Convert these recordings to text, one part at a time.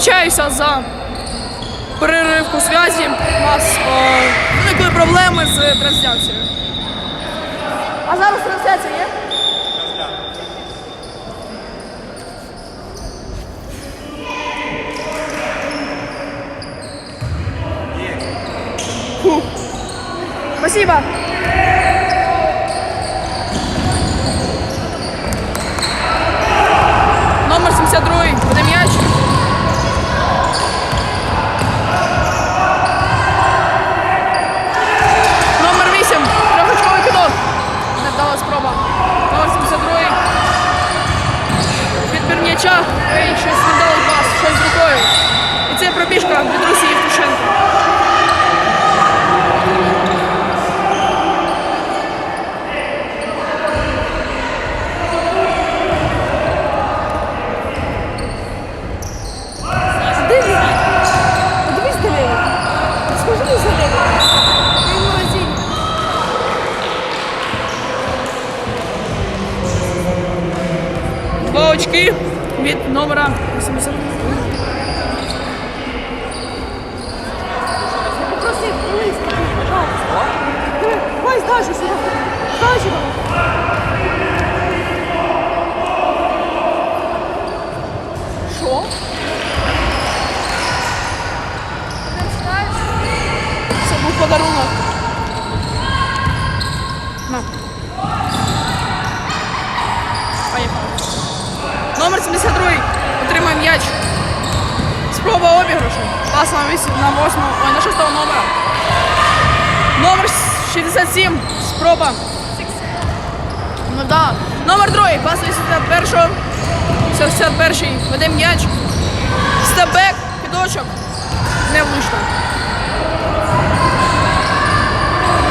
Вибачаюся за переривку зв'язі. У нас е, виникли проблеми з трансляцією. А зараз трансляція є? Спасибо. Номер 72, буде м'яч. Номер 8, трьохочковий кидок. Невдала спроба. Номер 72. Підбір м'яча. Ей, щось невдалий пас, щось з рукою. І це пробіжка від Русі Євтушенко. Де він? Подивись, де він. Скажи мені за ним. Він в магазині. Два очки від номера 80. Просто їх близько, пожалуйста. Диви, Давай здачу сюди. Здачу. Що? Це був подарунок. На. Поїхали. Номер 72. Спроба обіграшу. Пас на 8, на 8, ой, на 6 номера. Номер 67. Спроба. Ну да. Номер 2. Пас на 81. 61. Веде м'яч. Стебек. Підочок. Не влучно.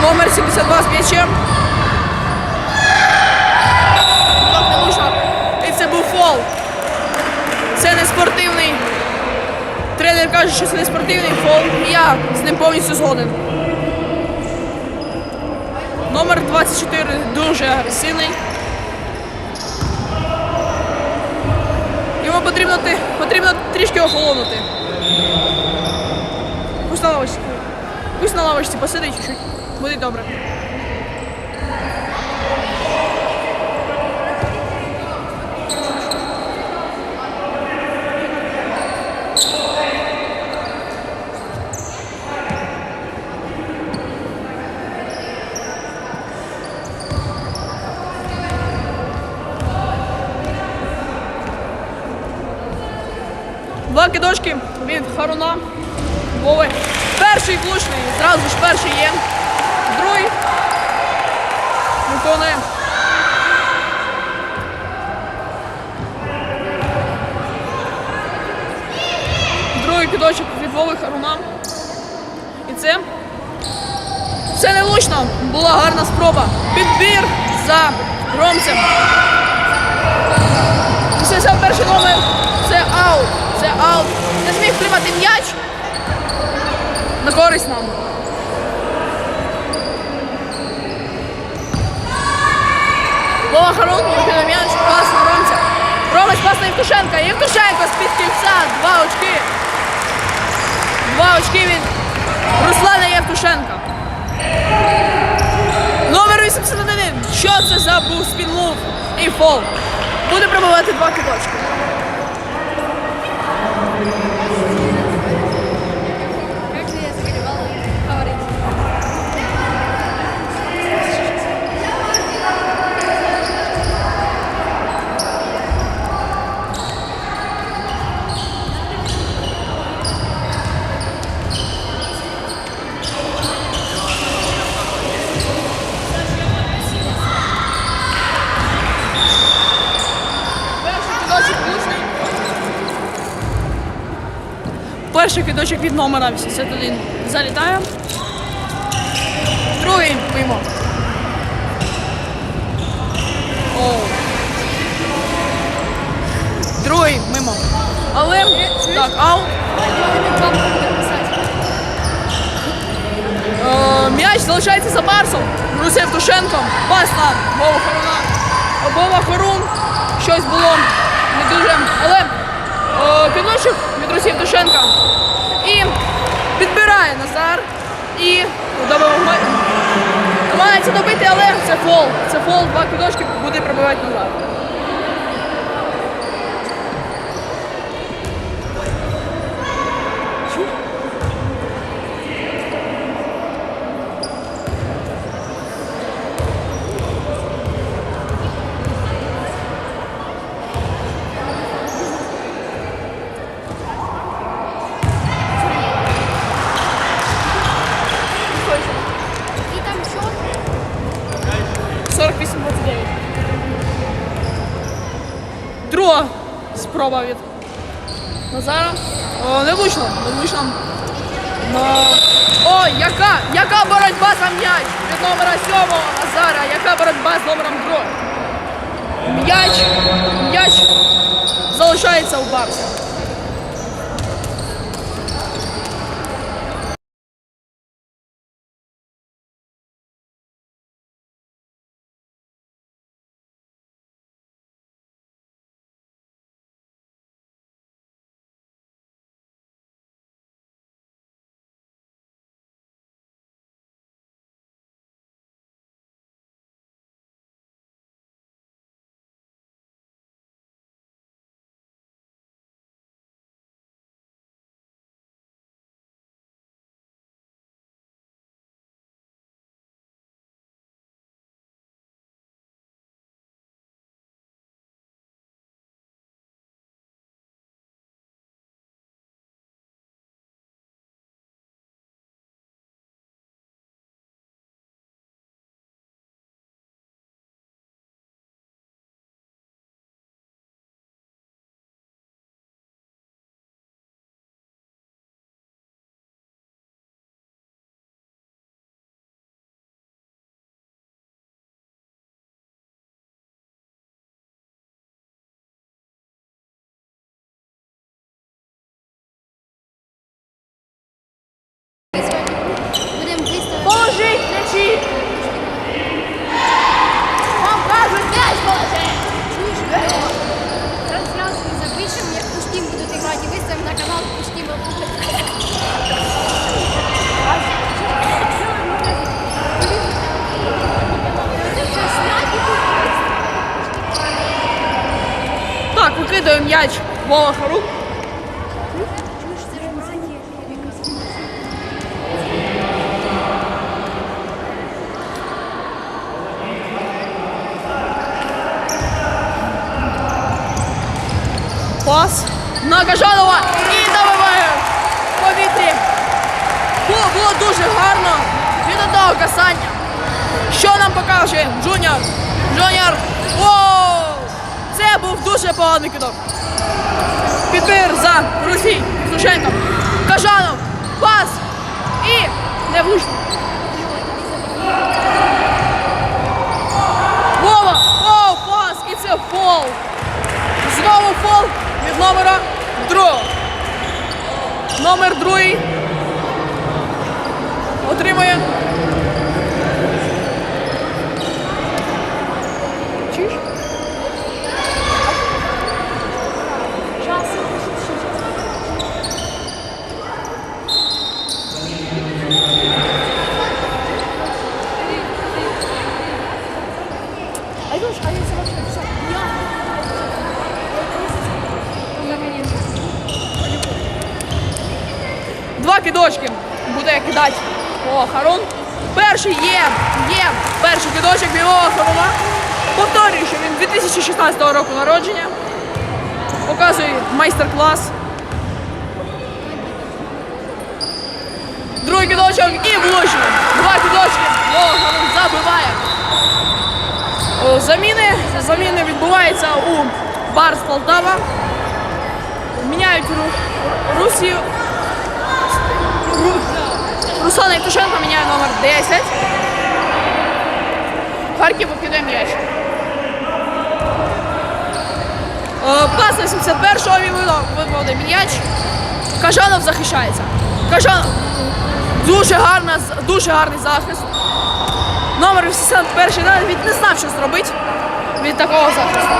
Номер 72 з м'ячем. Це був фол. Це не спортивний. Тренер каже, що це не спортивний фол. І я з ним повністю згоден. Номер 24 дуже агресивний. Йому потрібно, потрібно трішки охолонути. Пусть на лавочці. Пусть на лавочці посидить чуть-чуть. Буде добре. Кидочки від Харуна. Вови. Перший влучний, зразу ж перший є. Другий. Виконує. Другий кидочок від Вови Харуна. І це. Це не влучно. Була гарна спроба. Підбір за Ромцем. 61 номер. Аут. Не зміг втримати м'яч. На користь нам. Вова Харун на м'яч, пас на Ромця. Ромець пас на Євтушенка. Євтушенко з-під кільця. Два очки. Два очки від Руслана Євтушенка. Номер 81. Що це за був спінмув і фол? Буде пробивати два кидочки. Как же я загревала говорить. Перший кидочок влучний. Перший кидочок від номера 81 залітає. Другий мимо. Другий мимо. Але так, аут. Е, М'яч залишається за Барсом. Руся Євтушенком. Пас на Вова Хоруна. Вова Хорун. Щось було не дуже. Але О, від Росії Євтушенка. І підбирає Назар. І. Намагається добити, але це фол. Це фол, два кидочки буде пробивати Назар. І там що? 48-29. Друга спроба від Назара. О, не влучно, не влучно. Но... О, яка, яка боротьба за м'яч від номера 7 Назара, яка боротьба з номером 2. М'яч, м'яч залишається у Барса. Так, викидує м'яч Вова Харук. Чуєш, це ж магія якась. Пас на Кажанова і добиває в повітрі. Було, було дуже гарно від одного касання. Покаже Джуніор? Джуніор! Воу! Це був дуже поганий кидок. Підбір за Русій Сушенко. Кажанов. Пас. І не влучно. Вова! О, пас! І це фол. Знову фол від номера другого. Номер другий отримує. Чуєш? А йдеш, а я сама все. Я. Два кидочки буде кидати О, Харун. Перший є, є перший від Вова Повторюю, що він 2016 року народження. Показує майстер-клас. Другий кидочок і влучно. Два кидочки. Вова забиває. Заміни, заміни відбуваються у Барс Полтава. Міняють Ру- Русію. Ру- Руслан Євтушенко міняє номер 10. Харків викидає м'яч. Е, Пас на 71-го він виводить- м'яч. Кажанов захищається. Кажанов. Дуже, гарна, дуже гарний захист. Номер 81 навіть не знав, що зробити від такого захисту.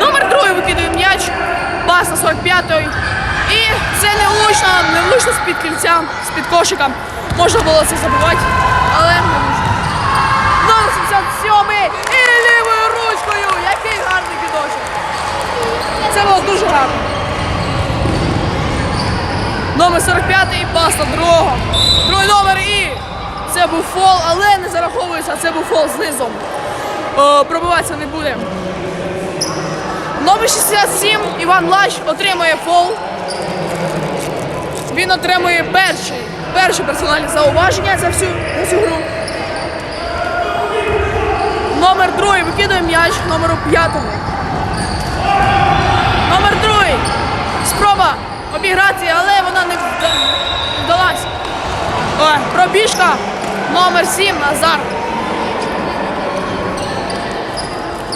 Номер другий викидує м'яч. Пас на 45-й. І не влучно, з-під кільця, з-під кошика. Можна було це забувати, але не влучно. Номер 77 і лівою ручкою. Який гарний кидочок. Це було дуже гарно. Номер 45 і пас на другого. Другий номер і це був фол, але не зараховується, це був фол знизу. О, пробиватися не буде. Номер 67 Іван Лач отримує фол. Він отримує перший, перше персональне зауваження за всю, за всю гру. Номер другий викидує м'яч номеру п'ятому. Номер другий. Спроба обіграти, але вона не вда- не вдалась. Ой, пробіжка. Номер 7 Назар.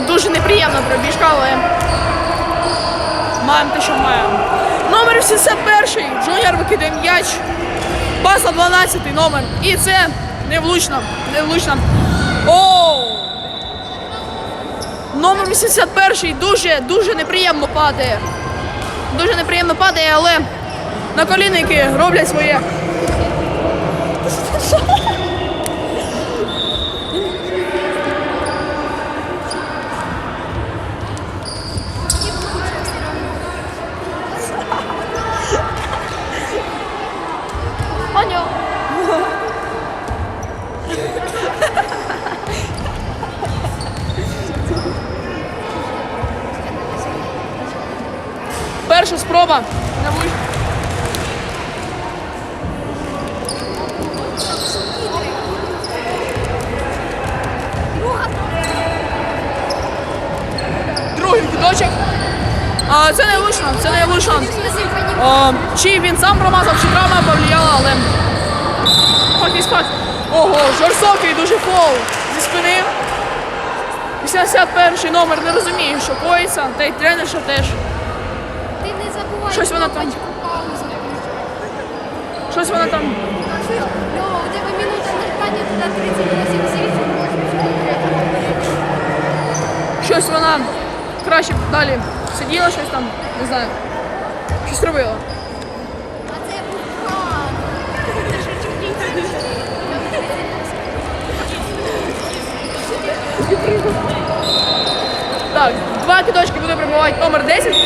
Дуже неприємна пробіжка, але маємо те, що маємо. Номер 71 Джуніор викидає м'яч. Пас на 12 номер. І це невлучно. Невлучно. Оу! Номер 81 дуже, дуже неприємно падає. Дуже неприємно падає, але наколінники роблять своє. Перша спроба. Друга. Другий кидочок. А, це не влучно, це не влучно. А, чи він сам промазав, чи травма повлияла, але факт із. Ого, жорстокий дуже фол зі спини. 81 номер не розуміє, що коїться, та й тренер що теж. Щось вона там. Щось вона там. У тебе минута нажимання туди 38 Щось вона краще далі сиділа, щось там, не знаю. Щось робила. Так, два кидочки буде прибувати номер 10.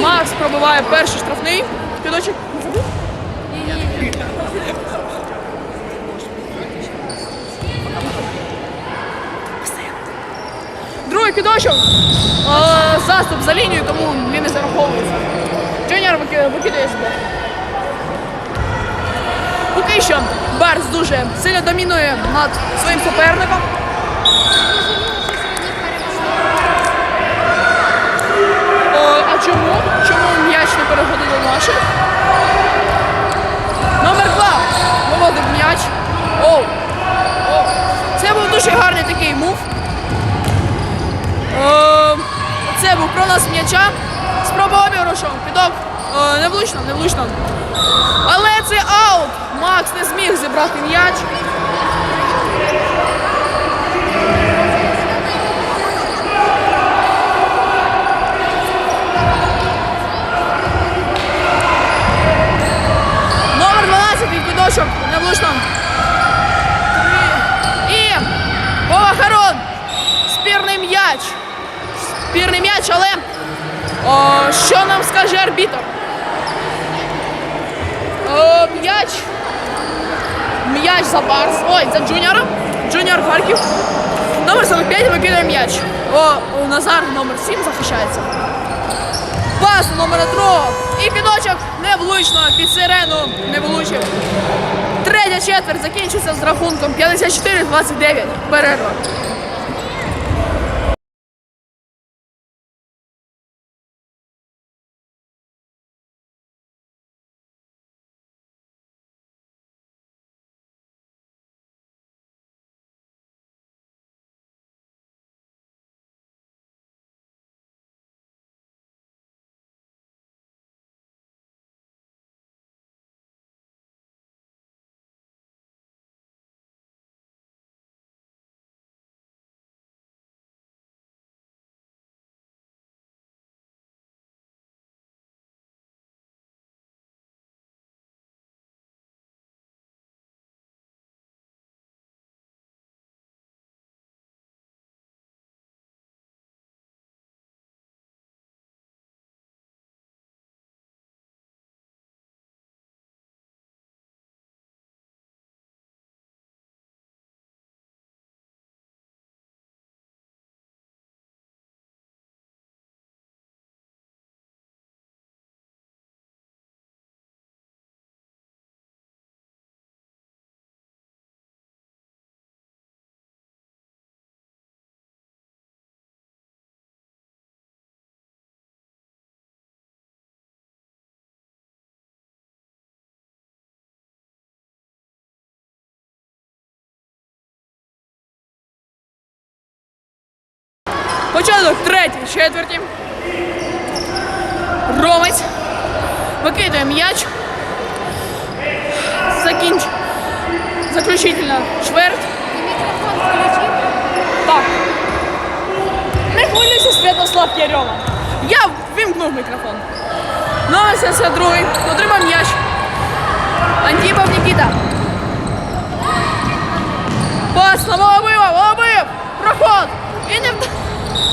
Макс пробиває перший штрафний. Ні-ні-ні. Другий кидочок. Е, Заступ за лінію, тому він не зараховується. Джуніор викидає себе. Поки що Барс дуже сильно домінує над своїм суперником. Е, а чому? Чому м'яч не переходить до наших? Номер два виводив м'яч. Оу. Оу. Це був дуже гарний такий мув. Е, Це був пронос м'яча. Спроба обіграшу. Підок. Е, Не влучно, не влучно. Але це аут. Макс не зміг зібрати м'яч. Номер 12 підочок. Не влучно. І Вова Спірний м'яч. Спірний м'яч, але о, що нам скаже арбітр? М'яч. М'яч за Барс. Ой, за Джуніора. Джуніор Харків. Номер 45 викидає м'яч. О, Назар номер 7 захищається. Пас на номера. І підочок не влучно. Під сирену не влучив. Третя четверть закінчиться з рахунком 54-29. Перерва. Початок третій, четверті. Ромець. Викидує м'яч. Закінч. Заключительна чверть. Ти мікрофон включив. Так. Не хвилюйся, Святослав Ярьова. Я вимкнув мікрофон. Номер 72 отримав м'яч. Антіпов Нікіта. Пас на Волобива, Волобив! Проход! І не вда-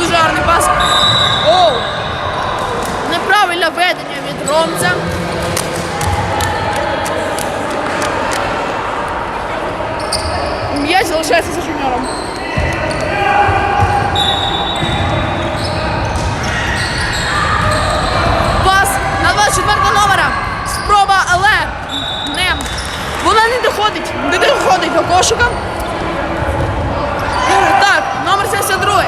Дуже гарний пас. Оу. Неправильне ведення від Ромця. М'яч залишається за жуніором. Пас на 24 номера. Спроба, але не. Вона не доходить. Не доходить до кошика. Так, номер 72.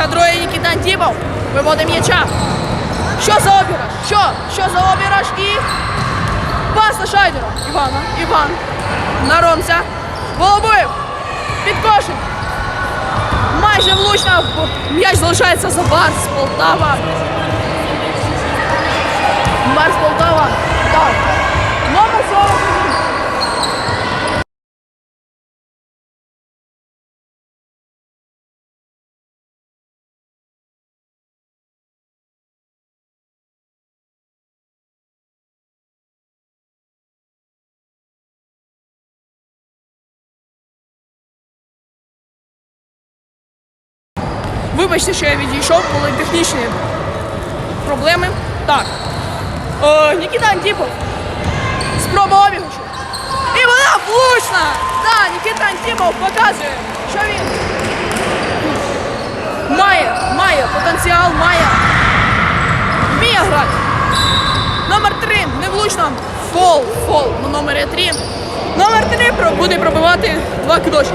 Номер 72 Нікіта Антіпов. Виводить м'яча. Що за обіграш? Що? Що за обіграш? І пас на Шайдера. Івана. Іван. На Ромця. Голубив. Під. Майже влучно. М'яч залишається за Барс Полтава. Барс Полтава. Вибачте, що я відійшов, були технічні проблеми. Так. О, Нікіта Антіпов. Спроба обіграшу. І вона влучна! Так, Нікіта Антіпов показує, що він має, має потенціал, має. Вміє грати. Номер 3 невлучно. Фол, фол на номері 3. Номер 3 буде пробивати два кидочки.